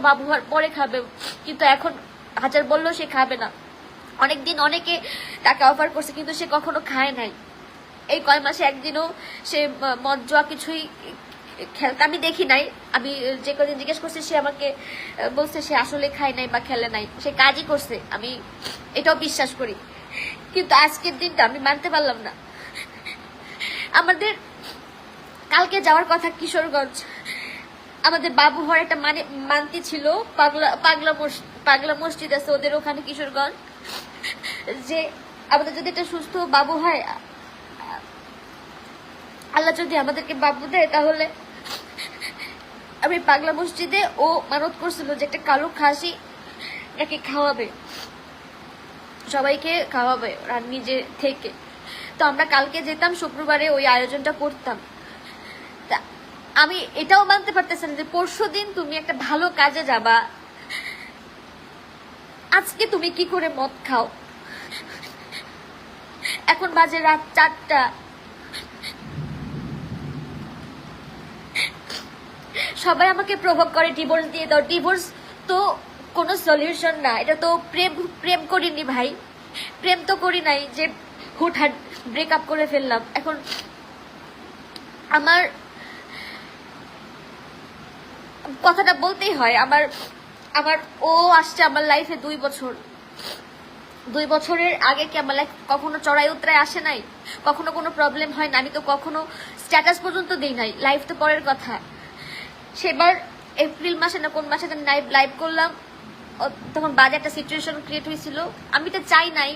বাবু হওয়ার পরে খাবে। কিন্তু এখন হাজার বললেও সে খাবে না। অনেকদিন অনেকে তাকে অফার করছে, কিন্তু সে কখনো খায় নাই। এই কয় মাসে একদিনও সে মদ জোয়া কিছুই খেলতে আমি দেখি নাই। আমি যে কদিন জিজ্ঞেস করছি, সে আমাকে বলছে সে আসলে খায় নাই বা খেলে নাই। সে কাজই করছে। আমি এটাও বিশ্বাস করি। কিন্তু আজকের দিনটা আমি মানতে পারলাম না। আমাদের কালকে যাওয়ার কথা কিশোরগঞ্জ। আমাদের বাবু হওয়ার একটা মানে মানতি ছিল, পাগলা পাগলা পাগলা মসজিদ আছে ওদের ওখানে কিশোরগঞ্জ। যে আমাদের যদি একটা সুস্থ বাবু হয়, আল্লাহ যদি আমাদেরকে বাবু দেয়, তাহলে আমি পাগলা মসজিদে ও মানত করছিল যে একটা কালো খাসি নাকি খাওয়াবে। সবাইকে খাওয়াবে আর নিজে থেকে। তো আমরা কালকে যেতাম, শুক্রবারে ওই আয়োজনটা করতাম। আমি এটাও মানতে পারতেছি না যে পরশু দিন তুমি একটা ভালো কাজে যাবা। আজকে তুমি কি করে মদ খাও? এখন বাজে রাত চারটা। সবাই আমাকে প্রভোগ করে ডিভোর্স দিয়ে দাও। ডিভোর্স তো কোনো সলিউশন না। এটা তো প্রেম প্রেম করিনি ভাই। প্রেম তো করি নাই যে হুটহাট ব্রেকআপ করে ফেললাম। এখন আমার কথাটা বলতেই হয়, আমার আমার ও আসছে আমার লাইফে দুই বছর। দুই বছরের আগে কি আমার লাইফ কখনো চড়াই উতরায় আসে নাই? কখনো কোনো প্রবলেম হয় না? আমি তো কখনো স্ট্যাটাস পর্যন্ত দিই নাই লাইফ তো পরের কথা। সেবার এপ্রিল মাসে না কোন মাসে লাইভ লাইভ করলাম। তখন বাজে একটা সিচুয়েশন ক্রিয়েট হয়েছিল। আমি তো চাই নাই।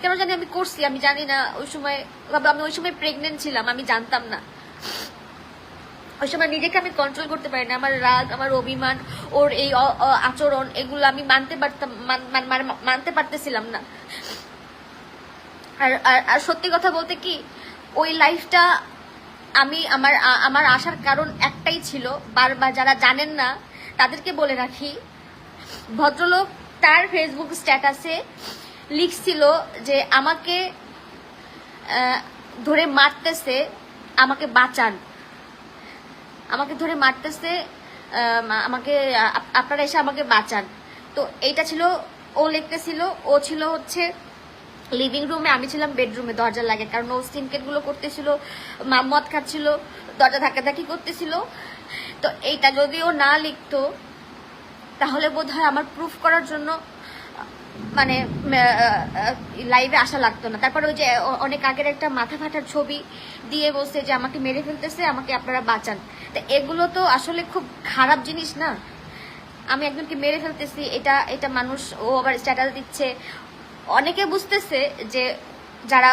কেন জানি আমি করছি, আমি জানি না। ওই সময় আমি ওই সময় প্রেগনেন্ট ছিলাম, আমি জানতাম না। ওই সময় নিজেকে আমি কন্ট্রোল করতে পারি না। আমার রাগ, আমার অভিমান, ওর এই আচরণ, এগুলো আমি মানতে পারতাম, মান- মান- মান- মানতে পারতেছিলাম না। আর- আর সত্যি কথা বলতে কি, ওই লাইফটা আমি, আমার আমার আসার কারণ একটাই ছিল, বারবার যারা জানেন না, তাদেরকে বলে রাখি, ভদ্রলোক তার ফেসবুক স্ট্যাটাসে লিখছিল যে আমাকে ধরে মারতেছে, আমাকে বাঁচান। আমাকে ধরে মারতেছে আমাকে, আপ- আপনারা এসে আমাকে বাঁচান। তো এইটা ছিল, ও লিখতেছিল, ও ছিল হচ্ছে লিভিং রুমে আমি ছিলাম বেডরুমে দরজা লাগে। কারণ ও সিনকেটগুলো করতেছিল মদ খাচ্ছিল, দরজা ধাক্কাধাক্কি করতেছিল। তো এইটা যদি ও না লিখতো, তাহলে বোধ হয় আমার প্রুফ করার জন্য মানে লাইভে আসা লাগতো না। তারপর ওই যে অনেক আগের একটা মাথা ফাটার ছবি দিয়ে বলছে যে, আমাকে মেরে ফেলতেছে, আমাকে আপনারা বাঁচান। তো এগুলো তো আসলে খুব খারাপ জিনিস না? আমি একজনকে মেরে ফেলতেছি, এটা এটা মানুষ, ও আবার স্ট্যাটাস দিচ্ছে। অনেকে বুঝতেছে যে, যারা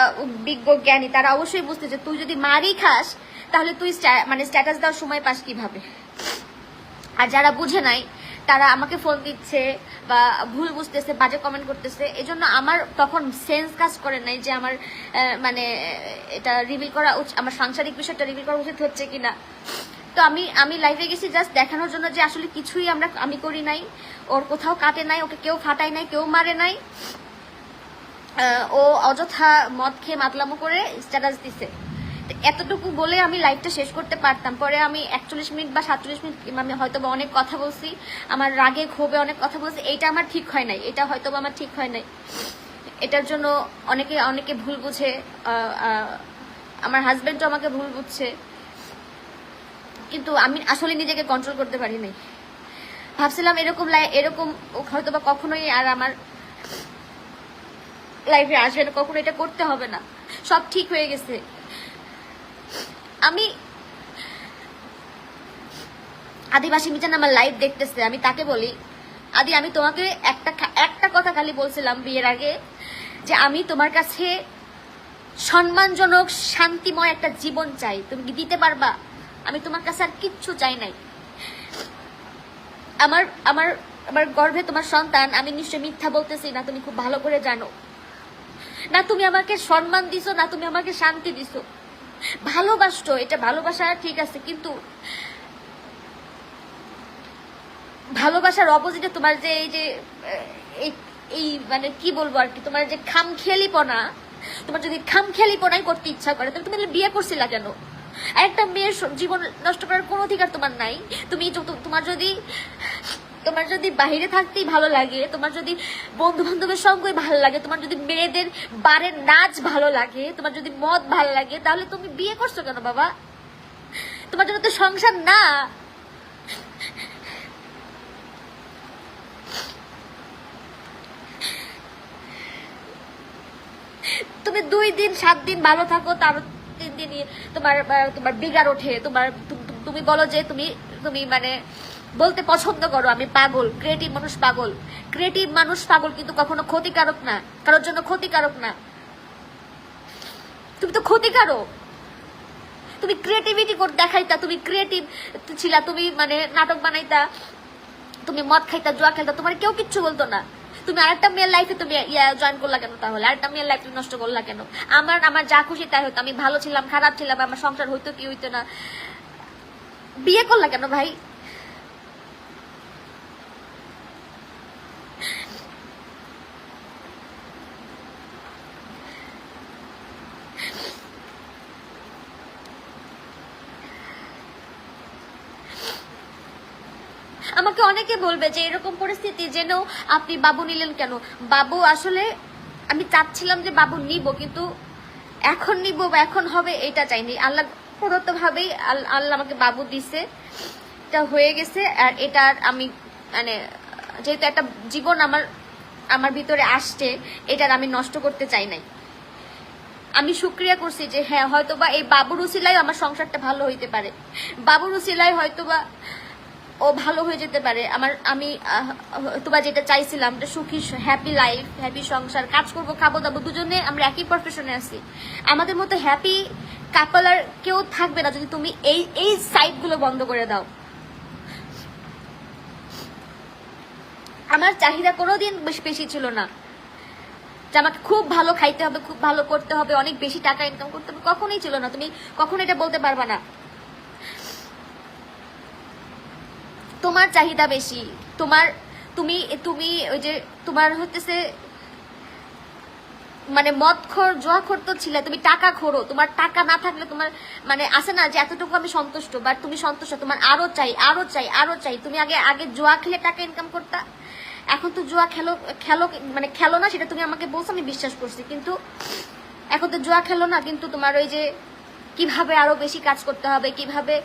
বিজ্ঞ জ্ঞানী, তারা অবশ্যই বুঝতেছে তুই যদি মারি খাস, তাহলে তুই মানে স্ট্যাটাস দেওয়ার সময় পাস কীভাবে? আর যারা বুঝে নাই তারা আমাকে ফোন দিচ্ছে বা ভুল বুঝতেছে, বাজে কমেন্ট করতেছে, এজন্য আমার তখন সেন্স কাজ করে নাই যে আমার মানে এটা রিভিল করা উচিত, আমার সাংসারিক বিষয়টা রিভিল করা উচিত হচ্ছে কিনা। তো আমি আমি লাইফে গেছি জাস্ট দেখানোর জন্য যে আসলে কিছুই আমরা, আমি করি নাই, ওর কোথাও কাটে নাই, ওকে কেউ ফাটায় নাই, কেউ মারে নাই। ও অযথা মদ খেয়ে মাতলামো করে স্ট্যাটাস দিছে। এতটুকু বলে আমি লাইভটা শেষ করতে পারতাম। পরে আমি একচল্লিশ মিনিট বা সাতচল্লিশ মিনিট আমি হয়তো বা অনেক কথা বলছি, আমার রাগে, ক্ষোভে অনেক কথা বলছি, এইটা আমার ঠিক হয় নাই, এটা হয়তো বা আমার ঠিক হয় নাই। এটার জন্য অনেকে অনেকে ভুল বুঝে আমার হাজব্যান্ডও আমাকে ভুল বুঝছে। কিন্তু আমি আসলে নিজেকে কন্ট্রোল করতে পারি নাই। ভাবছিলাম এরকম এরকম হয়তো বা কখনোই আর আমার লাইফে আসবে না, কখনো এটা করতে হবে না। সব ঠিক হয়ে গেছে। আমি আদিবাসী মিজান আমার লাইভ দেখতেছে, আমি তাকে বলি, আদি, আমি তোমাকে একটা একটা কথা খালি বলছিলাম বিয়ের আগে, যে আমি তোমার কাছে সম্মানজনক, শান্তিময় একটা জীবন চাই। তুমি কি দিতে পারবা? আমি তোমার কাছে আর কিচ্ছু চাই নাই। আমার আমার আমার গর্ভে তোমার সন্তান, আমি নিশ্চয়ই মিথ্যা বলতেছি, না তুমি খুব ভালো করে জানো। না তুমি আমাকে সম্মান দিছো, না তুমি আমাকে শান্তি দিছো। ভালোবাসতো, এটা ভালোবাসা, ঠিক আছে, কিন্তু ভালোবাসার অপোজিটে তোমার যে এই যে এই মানে কি বলব আর কি, তোমার যে খামখেয়ালিপনা তোমার যদি খাম খামখেয়ালিপনাই করতে ইচ্ছা করে, তাহলে তুমি বিয়ে করছিলা কেন? একটা মেয়ের জীবন নষ্ট করার কোনো অধিকার তোমার নাই। তুমি তোমার যদি তোমার যদি বাইরে থাকতেই ভালো লাগে, তোমার যদি বন্ধু বান্ধবের সঙ্গেই ভালো লাগে, তোমার যদি মেয়েদের বারের নাচ ভালো লাগে, তোমার যদি মদ ভালো লাগে, তাহলে তুমি বিয়ে করছ কেন বাবা? তোমার জন্য তো সংসার না। তুমি দুই দিন, সাত দিন ভালো থাকো, তার তিন দিন তোমার তোমার বিগার ওঠে। তোমার, তুমি বলো যে তুমি তুমি মানে বলতে পছন্দ করো, আমি পাগল ক্রিয়েটিভ মানুষ পাগল। ক্রিয়েটিভ মানুষ পাগল কিন্তু কখনো ক্ষতিকারক না, কারোর জন্য ক্ষতিকারক না। তুমি তো ক্ষতিকারক। তুমি ক্রিয়েটিভিটি করে দেখাইতা, তুমি ক্রিয়েটিভ ছিলা, তুমি মানে নাটক বানাইতা, তুমি মদ খাইতা, জুয়া খেলতা, তোমার কেউ কিচ্ছু বলতো না। তুমি আরেকটা মেয়ের লাইফে তুমি জয়েন করলা কেন তাহলে? আরেকটা মেয়ের লাইফ তুমি নষ্ট করলা কেন? আমার আমার যা খুশি তাই হতো আমি ভালো ছিলাম, খারাপ ছিলাম, আমার সংসার হইতো কি হইতো না। বিয়ে করলা কেন ভাই? আমাকে অনেকে বলবে যে এরকম পরিস্থিতি জেনেও আপনি বাবু নিলেন কেন? বাবু আসলে আমি চাচ্ছিলাম যে বাবু নিব, কিন্তু এখন নিব বা এখন হবে এটা চাইনি। আল্লাহ প্রদত্ত ভাবেই আল্লাহ আমাকে বাবু দিছে। এটা হয়ে গেছে আর এটার আমি মানে যেহেতু একটা জীবন আমার আমার ভিতরে আসছে এটার আমি নষ্ট করতে চাই নাই। আমি সুক্রিয়া করছি যে হ্যাঁ হয়তোবা এই বাবুর উসিলাই আমার সংসারটা ভালো হইতে পারে। বাবুর উসিলাই হয়তোবা ও ভালো হয়ে যেতে পারে। আমার, আমি তোমার যেটা চাইছিলাম সুখী হ্যাপি লাইফ হ্যাপি সংসার, কাজ করব, খাব, দাবো, দুজনে আমরা একই প্রফেশনে আছি। আমাদের মতো হ্যাপি কাপল আর কেউ থাকবে না যদি তুমি এই এই সাইটগুলো বন্ধ করে দাও। আমার চাহিদা কোনোদিন বেশি বেশি ছিল না। যে আমাকে খুব ভালো খাইতে হবে, খুব ভালো করতে হবে, অনেক বেশি টাকা ইনকাম করতে হবে, কখনোই ছিল না। তুমি কখনো এটা বলতে পারবা না। তোমার চাহিদা বেশি। তোমার, তুমি তুমি ওই যে তোমার হতেছে মানে মদ খোর জোয়া খোর তো ছিলে, তুমি টাকা খোরো। তোমার টাকা না থাকলে তোমার মানে আসে না যে এতটুকু আমি সন্তুষ্ট বাট তুমি সন্তুষ্ট, তোমার আরও চাই আরও চাই আরও চাই। তুমি আগে আগে জোয়া খেলে টাকা ইনকাম করতা। এখন তো জুয়া খেলো খেলো মানে খেলো না, সেটা তুমি আমাকে বলছো, আমি বিশ্বাস করছি। কিন্তু এখন তো জুয়া খেলো না, কিন্তু তোমার ওই যে কীভাবে আরও বেশি কাজ করতে হবে, কীভাবে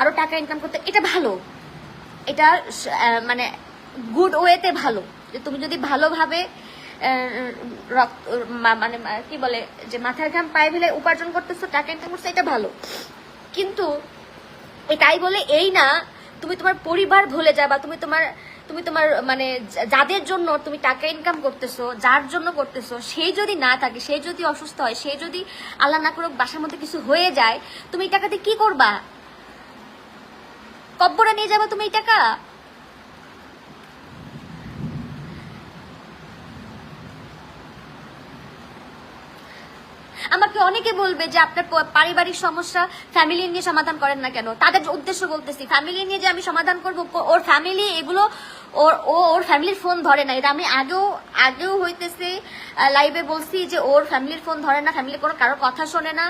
আরও টাকা ইনকাম করতে, এটা ভালো। এটা মানে গুড ওয়েতে ভালো। যে তুমি যদি ভালোভাবে রক্ত মানে কি বলে, যে মাথার ঘাম পায়ে ফেলে উপার্জন করতেছো, টাকা ইনকাম করছ, এটা ভালো। কিন্তু এটাই বলে এই না, তুমি তোমার পরিবার ভুলে যাবা তুমি তোমার তুমি তোমার মানে যাদের জন্য তুমি টাকা ইনকাম করতেছো, যার জন্য করতেছো সেই যদি না থাকে সেই যদি অসুস্থ হয়, সে যদি আল্লাহ না করুক, বাসার মধ্যে কিছু হয়ে যায়, তুমি এই টাকাতে কি করবা? কব্বরে নিয়ে যাবে তুমি এই টাকা? আমাকে অনেকে বলবে যে আপনার পারিবারিক সমস্যা ফ্যামিলি নিয়ে সমাধান করেন না কেন? তাদের উদ্দেশ্য বলতেছি, ফ্যামিলি নিয়ে যে আমি সমাধান করব ওর ফ্যামিলি এগুলো ওর, ও ওর ফ্যামিলির ফোন ধরে না। এটা আমি আগেও আগেও হইতেছে লাইভে বলছি যে ওর ফ্যামিলির ফোন ধরে না ফ্যামিলির কোনো কারোর কথা শোনে না।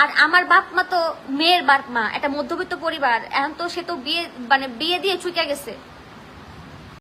আর আমার বাপ মা তো মেয়ের বাপ মা, একটা মধ্যবিত্ত পরিবার। এখন তো সে তো বিয়ে মানে বিয়ে দিয়ে চুকে গেছে।